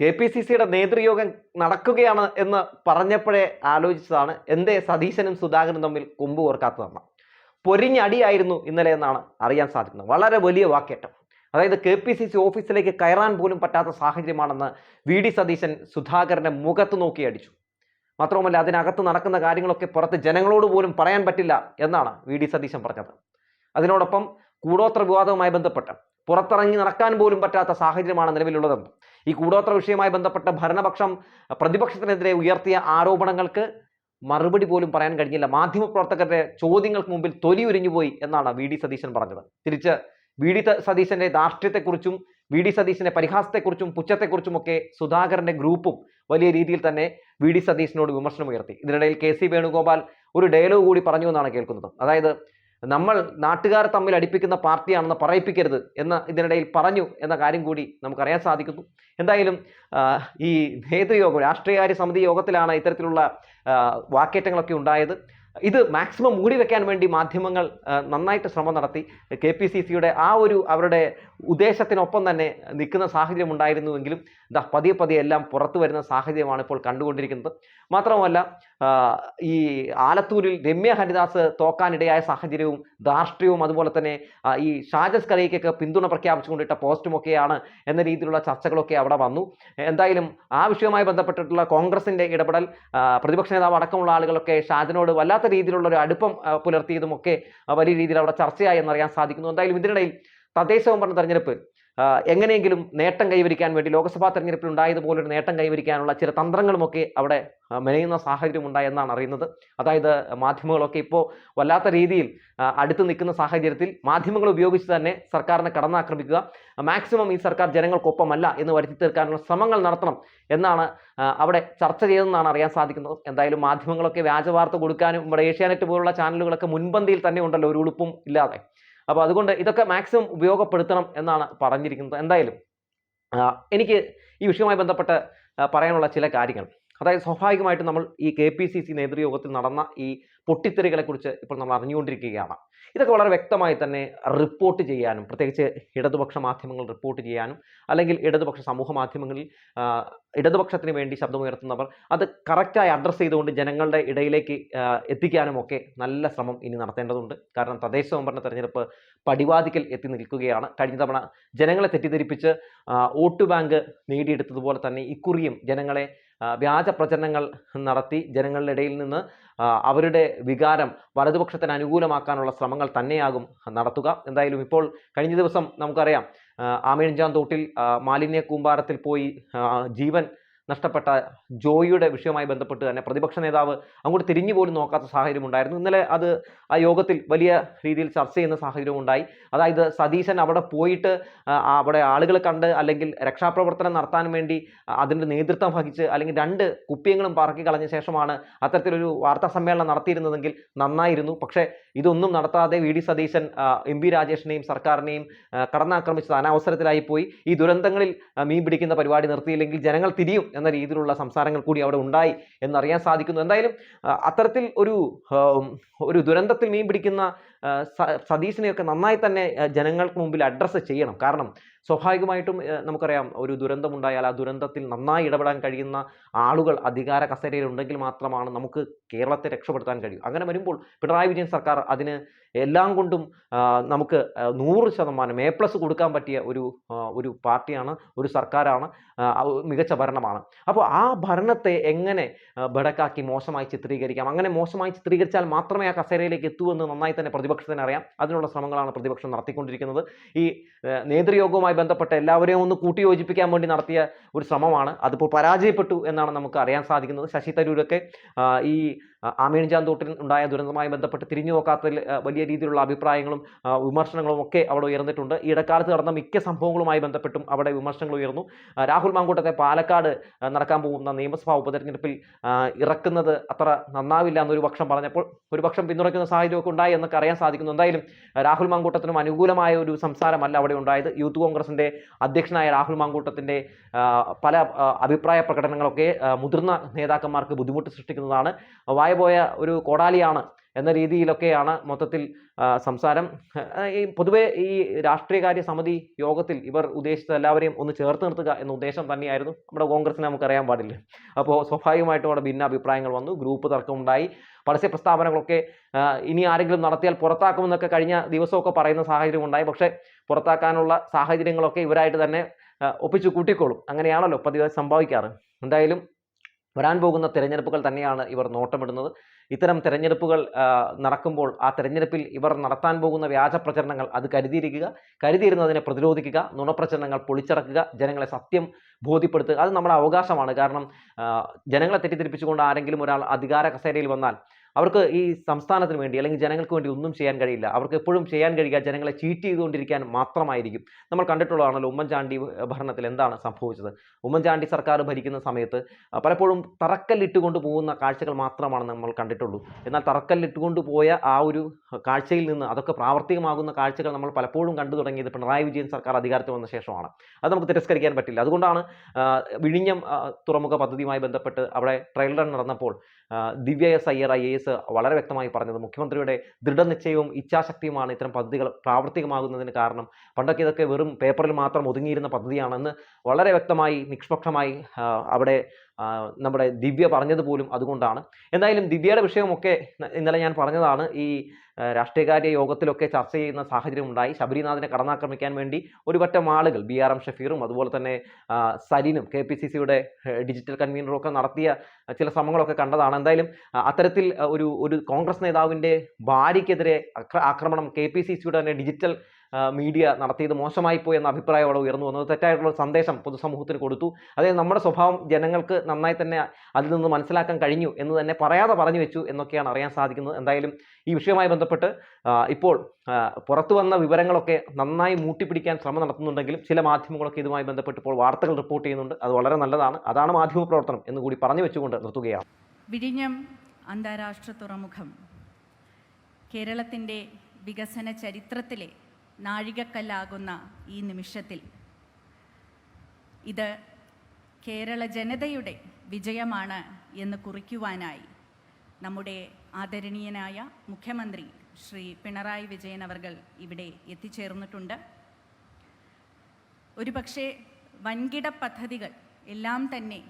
K P C സിയുടെ നേതൃയോഗം നടക്കുകയാണ് എന്ന് പറഞ്ഞപ്പോഴേ ആലോചിച്ചതാണ് എന്തേ സതീശനും സുധാകരനും തമ്മിൽ കൊമ്പ് ഓർക്കാത്തതാണ് പൊരിഞ്ഞടിയായിരുന്നു ഇന്നലെ എന്നാണ് അറിയാൻ സാധിക്കുന്നത്. വളരെ വലിയ വാക്കേറ്റം. അതായത് കെ പി സി സി ഓഫീസിലേക്ക് കയറാൻ പോലും പറ്റാത്ത സാഹചര്യമാണെന്ന് വി ഡി സതീശൻ സുധാകരന്റെ മുഖത്ത് നോക്കി അടിച്ചു. മാത്രവുമല്ല അതിനകത്ത് നടക്കുന്ന കാര്യങ്ങളൊക്കെ പുറത്ത് ജനങ്ങളോട് പോലും പറയാൻ പറ്റില്ല എന്നാണ് വി ഡി സതീശൻ പറഞ്ഞത്. അതിനോടൊപ്പം കൂടോത്ര വിവാദവുമായി ബന്ധപ്പെട്ട് പുറത്തിറങ്ങി നടക്കാൻ പോലും പറ്റാത്ത സാഹചര്യമാണ് നിലവിലുള്ളതെന്ന് ഈ കൂടോത്ര വിഷയവുമായി ബന്ധപ്പെട്ട ഭരണപക്ഷം പ്രതിപക്ഷത്തിനെതിരെ ഉയർത്തിയ ആരോപണങ്ങൾക്ക് മറുപടി പോലും പറയാൻ കഴിഞ്ഞില്ല. മാധ്യമപ്രവർത്തകരുടെ ചോദ്യങ്ങൾക്ക് മുമ്പിൽ തൊലി ഉരിഞ്ഞുപോയി എന്നാണ് വി. ഡി. സതീശൻ പറഞ്ഞത്. തിരിച്ച് വി. ഡി. സതീശന്റെ ധാർഷ്ട്യത്തെക്കുറിച്ചും വി. ഡി. സതീശന്റെ പരിഹാസത്തെക്കുറിച്ചും പുച്ഛത്തെക്കുറിച്ചും ഒക്കെ സുധാകരന്റെ ഗ്രൂപ്പും വലിയ രീതിയിൽ തന്നെ വി. ഡി. സതീശനോട് വിമർശനം ഉയർത്തി ഇതിനിടയിൽ കെ. സി. വേണുഗോപാൽ ഒരു ഡയലോഗ് കൂടി പറഞ്ഞു എന്നാണ് കേൾക്കുന്നത്. അതായത് നമ്മൾ നാട്ടുകാർ തമ്മിൽ അടിപ്പിക്കുന്ന പാർട്ടിയാണെന്ന് പറയിപ്പിക്കരുത് എന്ന് ഇതിനിടയിൽ പറഞ്ഞു എന്ന കാര്യം കൂടി നമുക്കറിയാൻ സാധിക്കുന്നു. എന്തായാലും ഈ നേതൃയോഗം രാഷ്ട്രീയകാര്യ സമിതി യോഗത്തിലാണ് ഇത്തരത്തിലുള്ള വാക്കേറ്റങ്ങളൊക്കെ ഉണ്ടായത്. ഇത് മാക്സിമം മൂടി വെക്കാൻ വേണ്ടി മാധ്യമങ്ങൾ നന്നായിട്ട് ശ്രമം നടത്തി. കെ പി സി സിയുടെ ആ ഒരു അവരുടെ ഉദ്ദേശത്തിനൊപ്പം തന്നെ നിൽക്കുന്ന സാഹചര്യം ഉണ്ടായിരുന്നുവെങ്കിലും ദാ പതിയെ പതിയെ എല്ലാം പുറത്തു വരുന്ന സാഹചര്യമാണ് ഇപ്പോൾ കണ്ടുകൊണ്ടിരിക്കുന്നത്. മാത്രമല്ല ഈ ആലത്തൂരിൽ രമ്യ ഹരിദാസ് തോക്കാനിടയായ സാഹചര്യവും ധാർഷ്ട്യവും അതുപോലെ തന്നെ ഈ ഷാജസ് കലയ്ക്കൊക്കെ പിന്തുണ പ്രഖ്യാപിച്ചുകൊണ്ടിട്ട പോസ്റ്റുമൊക്കെയാണ് എന്ന രീതിയിലുള്ള ചർച്ചകളൊക്കെ അവിടെ വന്നു. എന്തായാലും ആ വിഷയവുമായി ബന്ധപ്പെട്ടിട്ടുള്ള കോൺഗ്രസിന്റെ ഇടപെടൽ പ്രതിപക്ഷ നേതാവ് അടക്കമുള്ള ആളുകളൊക്കെ ഷാജനോട് വല്ലാത്ത രീതിയിലുള്ള ഒരു അടുപ്പം പുലർത്തിയതുമൊക്കെ വലിയ രീതിയിൽ അവിടെ ചർച്ചയായി എന്നറിയാൻ സാധിക്കുന്നു. എന്തായാലും ഇതിനിടയിൽ തദ്ദേശ പറഞ്ഞ തെരഞ്ഞെടുപ്പ് എങ്ങനെയെങ്കിലും നേട്ടം കൈവരിക്കാൻ വേണ്ടി ലോക്സഭാ തെരഞ്ഞെടുപ്പിൽ ഉണ്ടായതുപോലൊരു നേട്ടം കൈവരിക്കാനുള്ള ചില തന്ത്രങ്ങളുമൊക്കെ അവിടെ മെനയുന്ന സാഹചര്യം ഉണ്ടായി എന്നാണ് അറിയുന്നത്. അതായത് മാധ്യമങ്ങളൊക്കെ ഇപ്പോൾ വല്ലാത്ത രീതിയിൽ അടുത്ത് നിൽക്കുന്ന സാഹചര്യത്തിൽ മാധ്യമങ്ങൾ ഉപയോഗിച്ച് തന്നെ സർക്കാരിനെ കടന്നാക്രമിക്കുക. മാക്സിമം ഈ സർക്കാർ ജനങ്ങൾക്കൊപ്പമല്ല എന്ന് വരുത്തി തീർക്കാനുള്ള ശ്രമങ്ങൾ നടത്തണം എന്നാണ് അവിടെ ചർച്ച ചെയ്തതെന്നാണ് അറിയാൻ സാധിക്കുന്നത്. എന്തായാലും മാധ്യമങ്ങളൊക്കെ വ്യാജ വാർത്ത കൊടുക്കാനും ഇവിടെ ഏഷ്യാനെറ്റ് പോലുള്ള ചാനലുകളൊക്കെ മുൻപന്തിയിൽ തന്നെ ഉണ്ടല്ലോ ഒരു ഉടുപ്പും ഇല്ലാതെ. അപ്പോൾ അതുകൊണ്ട് ഇതൊക്കെ മാക്സിമം ഉപയോഗപ്പെടുത്തണം എന്നാണ് പറഞ്ഞിരിക്കുന്നത്. എന്തായാലും എനിക്ക് ഈ വിഷയവുമായി ബന്ധപ്പെട്ട് പറയാനുള്ള ചില കാര്യങ്ങൾ. അതായത് സ്വാഭാവികമായിട്ടും നമ്മൾ ഈ കെ പി സി സി നേതൃയോഗത്തിൽ നടന്ന ഈ പൊട്ടിത്തെറികളെക്കുറിച്ച് ഇപ്പോൾ നമ്മൾ അറിഞ്ഞുകൊണ്ടിരിക്കുകയാണ്. ഇതൊക്കെ വളരെ വ്യക്തമായി തന്നെ റിപ്പോർട്ട് ചെയ്യാനും പ്രത്യേകിച്ച് ഇടതുപക്ഷ മാധ്യമങ്ങൾ റിപ്പോർട്ട് ചെയ്യാനും അല്ലെങ്കിൽ ഇടതുപക്ഷ സമൂഹ മാധ്യമങ്ങളിൽ ഇടതുപക്ഷത്തിന് വേണ്ടി ശബ്ദമുയർത്തുന്നവർ അത് കറക്റ്റായി അഡ്രസ്സ് ചെയ്തുകൊണ്ട് ജനങ്ങളുടെ ഇടയിലേക്ക് ആ, എത്തിക്കാനും ഒക്കെ നല്ല ശ്രമം ഇനി നടത്തേണ്ടതുണ്ട്. കാരണം തദ്ദേശ സ്വയംഭരണ തെരഞ്ഞെടുപ്പ് പടിവാതിക്കൽ എത്തി നിൽക്കുകയാണ്. കഴിഞ്ഞ തവണ ജനങ്ങളെ തെറ്റിദ്ധരിപ്പിച്ച് വോട്ട് ബാങ്ക് നേടിയെടുത്തതുപോലെ തന്നെ ഇക്കുറിയും ജനങ്ങളെ വ്യാജ പ്രചരണങ്ങൾ നടത്തി ജനങ്ങളുടെ ഇടയിൽ നിന്ന് അവരുടെ വികാരം വലതുപക്ഷത്തിന് അനുകൂലമാക്കാനുള്ള ശ്രമങ്ങൾ തന്നെയാകും നടത്തുക. എന്തായാലും ഇപ്പോൾ കഴിഞ്ഞ ദിവസം നമുക്കറിയാം ആ, ആമയിഴഞ്ചാം തോട്ടിൽ മാലിന്യ കൂമ്പാരത്തിൽ പോയി ജീവൻ നഷ്ടപ്പെട്ട ജോയിയുടെ വിഷയവുമായി ബന്ധപ്പെട്ട് തന്നെ പ്രതിപക്ഷ നേതാവ് അങ്ങോട്ട് തിരിഞ്ഞു പോലും നോക്കാത്ത സാഹചര്യം ഉണ്ടായിരുന്നു. ഇന്നലെ അത് ആ യോഗത്തിൽ വലിയ രീതിയിൽ ചർച്ച ചെയ്യുന്ന സാഹചര്യം ഉണ്ടായി. അതായത് സതീശൻ അവിടെ പോയിട്ട് അവിടെ ആളുകളെ കണ്ട് അല്ലെങ്കിൽ രക്ഷാപ്രവർത്തനം നടത്താൻ വേണ്ടി അതിന്റെ നേതൃത്വം വഹിച്ച് അല്ലെങ്കിൽ രണ്ട് കുപ്പിയങ്ങളും പറക്കി കളഞ്ഞ ശേഷമാണ് അത്തരത്തിലൊരു വാർത്താ സമ്മേളനം നടത്തിയിരുന്നതെങ്കിൽ നന്നായിരുന്നു. പക്ഷേ ഇതൊന്നും നടത്താതെ V D Satheesan M P രാജേഷിനെയും സർക്കാരിനെയും കടന്നാക്രമിച്ചത് അനവസരത്തിലായി പോയി ഈ ദുരന്തങ്ങളിൽ മീൻ പിടിക്കുന്ന പരിപാടി നിർത്തിയില്ലെങ്കിൽ ജനങ്ങൾ തിരിയും എന്ന രീതിയിലുള്ള സംസാരങ്ങൾ കൂടി അവിടെ ഉണ്ടായി എന്നറിയാൻ സാധിക്കുന്നു. എന്തായാലും അത്തരത്തിൽ ഒരു ഒരു ദുരന്തത്തിൽ മീൻ പിടിക്കുന്ന സതീശനെയൊക്കെ നന്നായി തന്നെ ജനങ്ങൾക്ക് മുമ്പിൽ അഡ്രസ്സ് ചെയ്യണം. കാരണം സ്വാഭാവികമായിട്ടും നമുക്കറിയാം ഒരു ദുരന്തമുണ്ടായാൽ ആ ദുരന്തത്തിൽ നന്നായി ഇടപെടാൻ കഴിയുന്ന ആളുകൾ അധികാര കസേരയിൽ ഉണ്ടെങ്കിൽ മാത്രമാണ് നമുക്ക് കേരളത്തെ രക്ഷപ്പെടുത്താൻ കഴിയും. അങ്ങനെ വരുമ്പോൾ പിണറായി വിജയൻ സർക്കാർ അതിന് എല്ലാം കൊണ്ടും നമുക്ക് നൂറ് ശതമാനം എ പ്ലസ് കൊടുക്കാൻ പറ്റിയ ഒരു ഒരു പാർട്ടിയാണ് ഒരു സർക്കാരാണ് മികച്ച ഭരണമാണ്. അപ്പോൾ ആ ഭരണത്തെ എങ്ങനെ ബടക്കാക്കി മോശമായി ചിത്രീകരിക്കാം? അങ്ങനെ മോശമായി ചിത്രീകരിച്ചാൽ മാത്രമേ ആ കസേരയിലേക്ക് എത്തൂ എന്ന് നന്നായി തന്നെ പ്രതിപക്ഷത്തിന് അറിയാം. അതിനുള്ള ശ്രമങ്ങളാണ് പ്രതിപക്ഷം നടത്തിക്കൊണ്ടിരിക്കുന്നത്. ഈ നേതൃയോഗവുമായി ബന്ധപ്പെട്ട എല്ലാവരെയും ഒന്ന് കൂട്ടിയോജിപ്പിക്കാൻ വേണ്ടി നടത്തിയ ഒരു ശ്രമമാണ്. അതിപ്പോൾ പരാജയപ്പെട്ടു എന്നാണ് നമുക്ക് അറിയാൻ സാധിക്കുന്നത്. ശശി തരൂരൊക്കെ ഈ ആമീൺജാൻ തോട്ടിൽ ഉണ്ടായ ദുരന്തവുമായി ബന്ധപ്പെട്ട് തിരിഞ്ഞു നോക്കാത്തതിൽ വലിയ രീതിയിലുള്ള അഭിപ്രായങ്ങളും വിമർശനങ്ങളും ഒക്കെ അവിടെ ഉയർന്നിട്ടുണ്ട്. ഈ ഇടക്കാലത്ത് നടന്ന മിക്ക സംഭവങ്ങളുമായി ബന്ധപ്പെട്ടും അവിടെ വിമർശനങ്ങൾ ഉയർന്നു. രാഹുൽ മാങ്കൂട്ടത്തെ പാലക്കാട് നടക്കാൻ പോകുന്ന നിയമസഭാ ഉപതെരഞ്ഞെടുപ്പിൽ ഇറക്കുന്നത് അത്ര നന്നാവില്ല എന്നൊരു പക്ഷം പറഞ്ഞപ്പോൾ ഒരു പക്ഷം പിന്തുണയ്ക്കുന്ന സാഹചര്യമൊക്കെ ഉണ്ടായി എന്നൊക്കെ അറിയാൻ സാധിക്കുന്നു. എന്തായാലും രാഹുൽ മാങ്കൂട്ടത്തിനും അനുകൂലമായ ഒരു സംസാരമല്ല അവിടെ ഉണ്ടായത്. യൂത്ത് കോൺഗ്രസിന്റെ അധ്യക്ഷനായ രാഹുൽ മാങ്കൂട്ടത്തിന്റെ പല അഭിപ്രായ പ്രകടനങ്ങളൊക്കെ മുതിർന്ന നേതാക്കന്മാർക്ക് ബുദ്ധിമുട്ട് സൃഷ്ടിക്കുന്നതാണ്. വായ പോയ ഒരു കോടാലിയാണ് എന്ന രീതിയിലൊക്കെയാണ് മൊത്തത്തിൽ സംസാരം. ഈ പൊതുവെ ഈ രാഷ്ട്രീയകാര്യ സമിതി യോഗത്തിൽ ഇവർ ഉദ്ദേശിച്ചത് എല്ലാവരെയും ഒന്ന് ചേർത്ത് നിർത്തുക എന്ന ഉദ്ദേശം തന്നെയായിരുന്നു. നമ്മുടെ കോൺഗ്രസിനെ നമുക്കറിയാൻ പാടില്ല. അപ്പോൾ സ്വാഭാവികമായിട്ടും അവിടെ ഭിന്ന അഭിപ്രായങ്ങൾ വന്നു ഗ്രൂപ്പ് തർക്കമുണ്ടായി. പരസ്യ പ്രസ്താവനകളൊക്കെ ഇനി ആരെങ്കിലും നടത്തിയാൽ പുറത്താക്കുമെന്നൊക്കെ കഴിഞ്ഞ ദിവസമൊക്കെ പറയുന്ന സാഹചര്യം ഉണ്ടായി. പക്ഷേ പുറത്താക്കാനുള്ള സാഹചര്യങ്ങളൊക്കെ ഇവരായിട്ട് തന്നെ ഒപ്പിച്ചു കൂട്ടിക്കോളും. അങ്ങനെയാണല്ലോ പതിവായി സംഭവിക്കാറ്. എന്തായാലും വരാൻ പോകുന്ന തിരഞ്ഞെടുപ്പുകൾ തന്നെയാണ് ഇവർ നോട്ടമിടുന്നത്. ഇത്തരം തിരഞ്ഞെടുപ്പുകൾ നടക്കുമ്പോൾ ആ തിരഞ്ഞെടുപ്പിൽ ഇവർ നടത്താൻ പോകുന്ന വ്യാജ പ്രചരണങ്ങൾ അത് കരുതിയിരിക്കുക. കരുതിയിരുന്നതിനെ പ്രതിരോധിക്കുക. നുണപ്രചരണങ്ങൾ പൊളിച്ചടക്കുക. ജനങ്ങളെ സത്യം ബോധ്യപ്പെടുത്തുക. അത് നമ്മുടെ അവകാശമാണ്. കാരണം ജനങ്ങളെ തെറ്റിദ്ധരിപ്പിച്ചുകൊണ്ട് ആരെങ്കിലും ഒരാൾ അധികാര കസേരയിൽ വന്നാൽ അവർക്ക് ഈ സംസ്ഥാനത്തിന് വേണ്ടി അല്ലെങ്കിൽ ജനങ്ങൾക്ക് വേണ്ടി ഒന്നും ചെയ്യാൻ കഴിയില്ല. അവർക്ക് എപ്പോഴും ചെയ്യാൻ കഴിയുക ജനങ്ങളെ ചീറ്റ് ചെയ്തുകൊണ്ടിരിക്കാൻ മാത്രമായിരിക്കും. നമ്മൾ കണ്ടിട്ടുള്ളതാണല്ലോ ഉമ്മൻചാണ്ടി ഭരണത്തിൽ എന്താണ് സംഭവിച്ചത്. ഉമ്മൻചാണ്ടി സർക്കാർ ഭരിക്കുന്ന സമയത്ത് പലപ്പോഴും തറക്കല്ലിട്ടുകൊണ്ട് പോകുന്ന കാഴ്ചകൾ മാത്രമാണ് നമ്മൾ കണ്ടിട്ടുള്ളൂ. എന്നാൽ തറക്കല്ലിട്ടുകൊണ്ട് പോയ ആ ഒരു കാഴ്ചയിൽ നിന്ന് അതൊക്കെ പ്രാവർത്തികമാകുന്ന കാഴ്ചകൾ നമ്മൾ പലപ്പോഴും കണ്ടു തുടങ്ങിയത് പിണറായി വിജയൻ സർക്കാർ അധികാരത്തിൽ വന്ന ശേഷമാണ്. അത് നമുക്ക് തിരസ്കരിക്കാൻ പറ്റില്ല. അതുകൊണ്ടാണ് വിഴിഞ്ഞം തുറമുഖ പദ്ധതിയുമായി ബന്ധപ്പെട്ട് അവിടെ ട്രയൽ റൺ നടന്നപ്പോൾ Divya S Iyer I A വളരെ വ്യക്തമായി പറഞ്ഞത്. മുഖ്യമന്ത്രിയുടെ ദൃഢനിശ്ചയവും ഇച്ഛാശക്തിയുമാണ് ഇത്തരം പദ്ധതികൾ പ്രാവർത്തികമാകുന്നതിന് കാരണം. പണ്ടൊക്കെ ഇതൊക്കെ വെറും പേപ്പറിൽ മാത്രം ഒതുങ്ങിയിരുന്ന പദ്ധതിയാണെന്ന് വളരെ വ്യക്തമായി നിഷ്പക്ഷമായി അവിടെ നമ്മുടെ ദിവ്യ പറഞ്ഞത് പോലും അതുകൊണ്ടാണ്. എന്തായാലും ദിവ്യയുടെ വിഷയമൊക്കെ ഇന്നലെ ഞാൻ പറഞ്ഞതാണ്. ഈ രാഷ്ട്രീയകാര്യ യോഗത്തിലൊക്കെ ചർച്ച ചെയ്യുന്ന സാഹചര്യം ഉണ്ടായി ശബരിനാഥിനെ കടന്നാക്രമിക്കാൻ വേണ്ടി ഒരു പറ്റം ആളുകൾ ബി ആർ എം ഷഫീറും അതുപോലെ തന്നെ സലിനും കെ പി സി സിയുടെ ഡിജിറ്റൽ കൺവീനറും ഒക്കെ നടത്തിയ ചില ശ്രമങ്ങളൊക്കെ കണ്ടതാണ്. എന്തായാലും അത്തരത്തിൽ ഒരു ഒരു കോൺഗ്രസ് നേതാവിന്റെ ഭാര്യയ്ക്കെതിരെ ആക്രമണം കെ പി സി സിയുടെ തന്നെ ഡിജിറ്റൽ മീഡിയ നടത്തിയത് മോശമായി പോയി എന്ന അഭിപ്രായം അവിടെ ഉയർന്നു വന്നത് തെറ്റായിട്ടുള്ള സന്ദേശം പൊതുസമൂഹത്തിന് കൊടുത്തു. അതായത് നമ്മുടെ സ്വഭാവം ജനങ്ങൾക്ക് നന്നായി തന്നെ അതിൽ നിന്ന് മനസ്സിലാക്കാൻ കഴിഞ്ഞു എന്ന് തന്നെ പറയാതെ പറഞ്ഞു വെച്ചു എന്നൊക്കെയാണ് അറിയാൻ സാധിക്കുന്നത്. എന്തായാലും ഈ വിഷയവുമായി ബന്ധപ്പെട്ട് ഇപ്പോൾ പുറത്തു വന്ന വിവരങ്ങളൊക്കെ നന്നായി മൂട്ടിപ്പിടിക്കാൻ ശ്രമം നടത്തുന്നുണ്ടെങ്കിലും ചില മാധ്യമങ്ങളൊക്കെ ഇതുമായി ബന്ധപ്പെട്ട് ഇപ്പോൾ വാർത്തകൾ റിപ്പോർട്ട് ചെയ്യുന്നുണ്ട്. അത് വളരെ നല്ലതാണ്. അതാണ് മാധ്യമ പ്രവർത്തനം എന്ന് കൂടി പറഞ്ഞു വെച്ചുകൊണ്ട് നിർത്തുകയാണ്. വിഴിഞ്ഞം അന്താരാഷ്ട്ര തുറമുഖം കേരളത്തിന്റെ വികസന ചരിത്രത്തിലെ നാഴികക്കല്ലാകുന്ന ഈ നിമിഷത്തിൽ. ഇത് കേരള ജനതയുടെ വിജയമാണ് എന്ന് കുറിക്കുവാനായി നമ്മുടെ ആദരണീയനായ മുഖ്യമന്ത്രി ശ്രീ പിണറായി വിജയൻ അവർകൾ ഇവിടെ എത്തിച്ചേർന്നിട്ടുണ്ട്. ഒരുപക്ഷെ വൻകിട പദ്ധതികൾ എല്ലാം തന്നെ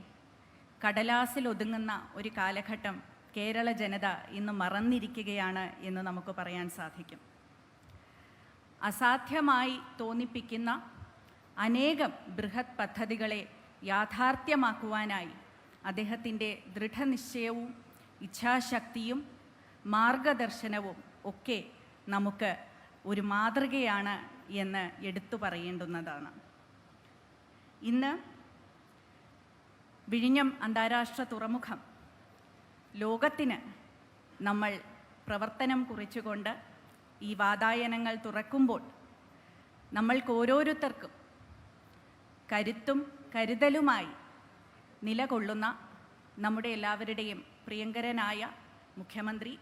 കടലാസിൽ ഒതുങ്ങുന്ന ഒരു കാലഘട്ടം കേരള ജനത ഇന്ന് മറന്നിരിക്കുകയാണ് എന്ന് നമുക്ക് പറയാൻ സാധിക്കും. അസാധ്യമായി തോന്നിപ്പിക്കുന്ന അനേകം ബൃഹത് പദ്ധതികളെ യാഥാർത്ഥ്യമാക്കുവാനായി അദ്ദേഹത്തിന്റെ ദൃഢനിശ്ചയവും ഇച്ഛാശക്തിയും മാർഗദർശനവും ഒക്കെ നമുക്ക് ഒരു മാതൃകയാണ് എന്ന് എടുത്തു പറയേണ്ടുന്നതാണ്. ഇന്ന് വിഴിഞ്ഞം അന്താരാഷ്ട്ര തുറമുഖം ലോകത്തിന് നമ്മൾ പ്രവർത്തനം കുറിച്ചുകൊണ്ട് ഈ വാതായനങ്ങൾ തുറക്കുമ്പോൾ നമ്മൾക്ക് ഓരോരുത്തർക്കും കരുത്തും കരുതലുമായി നിലകൊള്ളുന്ന നമ്മുടെ എല്ലാവരുടെയും പ്രിയങ്കരനായ മുഖ്യമന്ത്രി